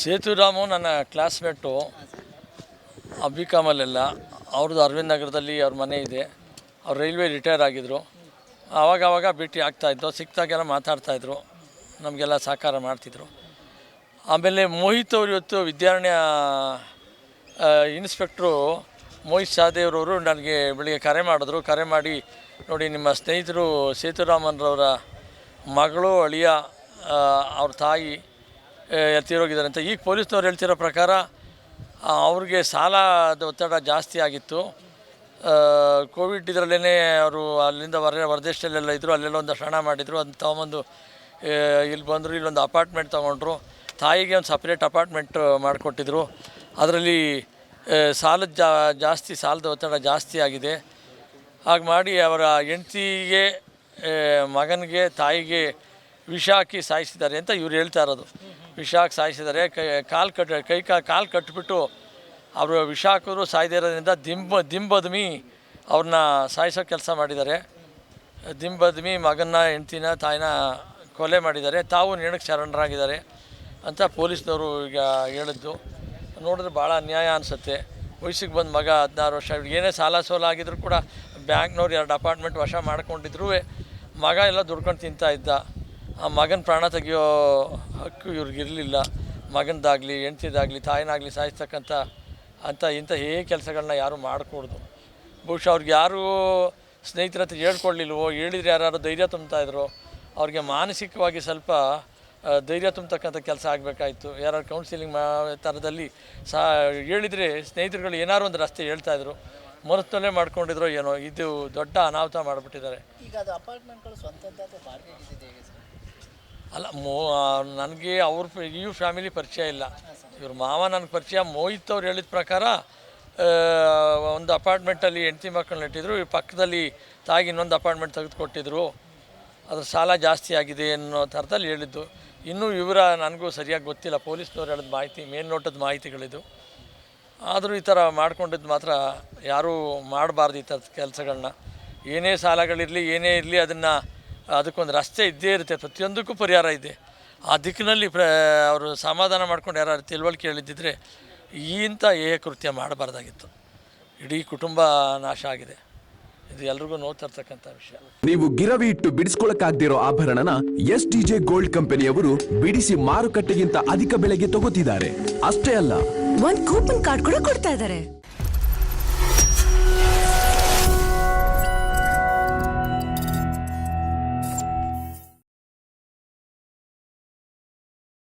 ಸೇತುರಾಮು ನನ್ನ classmate B ಕಾಮಲ್ಲೆಲ್ಲ ಅವ್ರದ್ದು ಅರವಿಂದ್ ನಗರದಲ್ಲಿ ಅವ್ರ ಮನೆ ಇದೆ. ಅವ್ರು ರೈಲ್ವೆ ರಿಟೈರ್ ಆಗಿದ್ದರು ಆವಾಗ ಆವಾಗ ಭೇಟಿ ಆಗ್ತಾಯಿದ್ದು ಸಿಕ್ತಾಗೆಲ್ಲ ಮಾತಾಡ್ತಾಯಿದ್ರು ನಮಗೆಲ್ಲ ಸಹಕಾರ ಮಾಡ್ತಿದ್ರು. ಆಮೇಲೆ ಮೋಹಿತ್ ಅವರು ಇವತ್ತು ವಿದ್ಯಾರಣ್ಯ ಇನ್ಸ್ಪೆಕ್ಟ್ರು ಮೋಹಿತ್ ಸಹದೇವ್ರವರು ನನಗೆ ಬೆಳಿಗ್ಗೆ ಕರೆ ಮಾಡಿದ್ರು. ಕರೆ ಮಾಡಿ ನೋಡಿ ನಿಮ್ಮ ಸ್ನೇಹಿತರು ಸೇತುರಾಮನ್ರವರ ಮಗಳು ಅಳಿಯ ಅವ್ರ ತಾಯಿ ತೀರೋಗಿದ್ದಾರೆ ಅಂತ. ಈಗ ಪೊಲೀಸ್ನವ್ರು ಹೇಳ್ತಿರೋ ಪ್ರಕಾರ ಅವ್ರಿಗೆ ಸಾಲದ ಒತ್ತಡ ಜಾಸ್ತಿ ಆಗಿತ್ತು. ಕೋವಿಡ್ ಇದರಲ್ಲೇ ಅವರು ಅಲ್ಲಿಂದ ಹೊರ ಹೊರದೇಶದಲ್ಲೆಲ್ಲ ಇದ್ದರು ಅಲ್ಲೆಲ್ಲ ಒಂದಷ್ಟು ಹಣ ಮಾಡಿದರು. ಅದನ್ನ ತೊಗೊಂಬಂದು ಇಲ್ಲಿ ಬಂದರು, ಇಲ್ಲೊಂದು ಅಪಾರ್ಟ್ಮೆಂಟ್ ತೊಗೊಂಡ್ರು. ತಾಯಿಗೆ ಒಂದು ಸಪ್ರೇಟ್ ಅಪಾರ್ಟ್ಮೆಂಟ್ ಮಾಡಿಕೊಟ್ಟಿದ್ರು. ಅದರಲ್ಲಿ ಸಾಲದ ಜಾಸ್ತಿ, ಸಾಲದ ಒತ್ತಡ ಜಾಸ್ತಿ ಆಗಿದೆ. ಹಾಗೆ ಮಾಡಿ ಅವರ ಹೆಂಡ್ತಿಗೆ ಮಗನಿಗೆ, ತಾಯಿಗೆ ವಿಷ ಹಾಕಿ ಸಾಯಿಸಿದ್ದಾರೆ ಅಂತ ಇವ್ರು ಹೇಳ್ತಾ ಇರೋದು. ವಿಷ ಹಾಕಿ ಸಾಯಿಸಿದ್ದಾರೆ. ಕೈ, ಕಾಲು ಕಟ್, ಕೈ ಕಾಲು ಕಟ್ಟಿಬಿಟ್ಟು ಅವರು ವಿಷ ಹಾಕಿದ್ರು ಸಾಯ್ದೇ ಇರೋದ್ರಿಂದ ದಿಂಬ, ದಿಂಬದ್ಮಿ ಅವ್ರನ್ನ ಸಾಯಿಸೋ ಕೆಲಸ ಮಾಡಿದ್ದಾರೆ. ದಿಂಬದ್ಮಿ ಮಗನ ಹೆಂಡ್ತಿನ, ತಾಯಿನ ಕೊಲೆ ಮಾಡಿದ್ದಾರೆ. ತಾವು ನೇಣಕ್ಕೆ ಶರಣರಾಗಿದ್ದಾರೆ ಅಂತ ಪೊಲೀಸ್ನವರು ಈಗ ಹೇಳಿದ್ದು. ನೋಡಿದ್ರೆ ಭಾಳ ಅನ್ಯಾಯ ಅನಿಸುತ್ತೆ. ವಯಸ್ಸಿಗೆ ಬಂದು ಮಗ ಹದಿನಾರು ವರ್ಷ ಏನೇ ಸಾಲ ಸೋಲ ಆಗಿದ್ರು ಕೂಡ ಬ್ಯಾಂಕ್ನವ್ರು ಎರಡು ಅಪಾರ್ಟ್ಮೆಂಟ್ ವಶ ಮಾಡ್ಕೊಂಡಿದ್ರು ಮಗ ಎಲ್ಲ ದುಡ್ಕೊಂಡು ತಿಂತಾ ಇದ್ದ. ಆ ಮಗನ ಪ್ರಾಣ ತೆಗಿಯೋ ಹಕ್ಕು ಇವ್ರಿಗಿರಲಿಲ್ಲ ಮಗನದಾಗಲಿ ಹೆಂಡ್ತಿದಾಗಲಿ, ತಾಯಿನಾಗಲಿ ಸಾಯಿಸ್ತಕ್ಕಂಥ ಅಂತ ಇಂಥ ಹೇ ಕೆಲಸಗಳನ್ನ ಯಾರು ಮಾಡಕೂಡ್ದು. ಬಹುಶಃ ಅವ್ರಿಗೆ ಯಾರು ಸ್ನೇಹಿತರ ಹತ್ರ ಹೇಳ್ಕೊಡ್ಲಿಲ್ವೋ, ಹೇಳಿದ್ರೆ ಯಾರು ಧೈರ್ಯ ತುಂಬ್ತಾಯಿದ್ರು ಅವ್ರಿಗೆ ಮಾನಸಿಕವಾಗಿ ಸ್ವಲ್ಪ ಧೈರ್ಯ ತುಂಬತಕ್ಕಂಥ ಕೆಲಸ ಆಗಬೇಕಾಯ್ತು. ಯಾರು ಕೌನ್ಸಿಲಿಂಗ್ ಮಾ ಥರದಲ್ಲಿ ಸಾ, ಹೇಳಿದರೆ ಸ್ನೇಹಿತರುಗಳು ಏನಾರು ಒಂದು ರಸ್ತೆ ಹೇಳ್ತಾಯಿದ್ರು ಮನಸ್ಸಲ್ಲೇ ಮಾಡ್ಕೊಂಡಿದ್ರು ಏನೋ, ಇದು ದೊಡ್ಡ ಅನಾಹುತ ಮಾಡಿಬಿಟ್ಟಿದ್ದಾರೆ. ಈಗ ಅದು ಅಪಾರ್ಟ್ಮೆಂಟ್ಗಳು ಸ್ವಂತದ್ದು ಅಲ್ಲ, ಮೋ ನನಗೆ ಅವ್ರ ಇವ್ರ ಫ್ಯಾಮಿಲಿ ಪರಿಚಯ ಇಲ್ಲ. ಇವ್ರ ಮಾವ ನನಗೆ ಪರಿಚಯ, ಮೋಹಿತ್ ಅವ್ರು ಹೇಳಿದ ಪ್ರಕಾರ ಒಂದು ಅಪಾರ್ಟ್ಮೆಂಟಲ್ಲಿ ಹೆಂಡತಿ ಮಕ್ಕಳನ್ನ ಇಟ್ಟಿದ್ರು ಈ ಪಕ್ಕದಲ್ಲಿ ತಾಗಿ ಇನ್ನೊಂದು ಅಪಾರ್ಟ್ಮೆಂಟ್ ತೆಗೆದುಕೊಟ್ಟಿದ್ರು. ಅದ್ರ ಸಾಲ ಜಾಸ್ತಿ ಆಗಿದೆ ಅನ್ನೋ ಥರದಲ್ಲಿ ಹೇಳಿದ್ದು. ಇನ್ನೂ ಇವರ ನನಗೂ ಸರಿಯಾಗಿ ಗೊತ್ತಿಲ್ಲ, ಪೊಲೀಸ್ನವ್ರು ಹೇಳಿದ ಮಾಹಿತಿ ಮೇಲ್ನೋಟದ ಮಾಹಿತಿಗಳಿದ್ದು ಆದರೂ ಈ ಥರ ಮಾಡ್ಕೊಂಡಿದ್ದು ಮಾತ್ರ ಯಾರೂ ಮಾಡಬಾರ್ದು ಈ ಥರದ ಕೆಲಸಗಳನ್ನ ಏನೇ ಸಾಲಗಳಿರಲಿ, ಏನೇ ಇರಲಿ, ಅದನ್ನು ಅದಕ್ಕೊಂದು ರಸ್ತೆ ಇದ್ದೇ ಇರುತ್ತೆ ಪ್ರತಿಯೊಂದಕ್ಕೂ ಪರಿಹಾರ ಇದೆ. ಆ ದಿಕ್ಕಿನಲ್ಲಿ ಪ್ರ ಅವರು ಸಮಾಧಾನ ಮಾಡ್ಕೊಂಡು ಯಾರು ತಿಳುವಳಿಕೆ ಹೇಳಿದ್ದಿದ್ರೆ ಇಂಥ ಏ ಕೃತ್ಯ ಮಾಡಬಾರ್ದಾಗಿತ್ತು. ಇಡೀ ಕುಟುಂಬ ನಾಶ ಆಗಿದೆ. ಇದು ಎಲ್ರಿಗೂ ನೋಡ್ತಿರ್ತಕ್ಕಂಥ ವಿಷಯ. ನೀವು ಗಿರವಿ ಇಟ್ಟು ಬಿಡಿಸ್ಕೊಳಕ್ಕಾಗ್ದಿರೋ ಆಭರಣನ ಎಸ್ ಟಿ ಜೆ ಗೋಲ್ಡ್ ಕಂಪನಿಯವರು ಬಿಡಿಸಿ ಮಾರುಕಟ್ಟೆಗಿಂತ ಅಧಿಕ ಬೆಲೆಗೆ ತಗೋತಿದ್ದಾರೆ. ಅಷ್ಟೇ ಅಲ್ಲ. ಒಂದು ಕೂಪನ್ ಕಾರ್ಡ್ ಕೂಡ ಕೊಡ್ತಾ ಇದಾರೆ.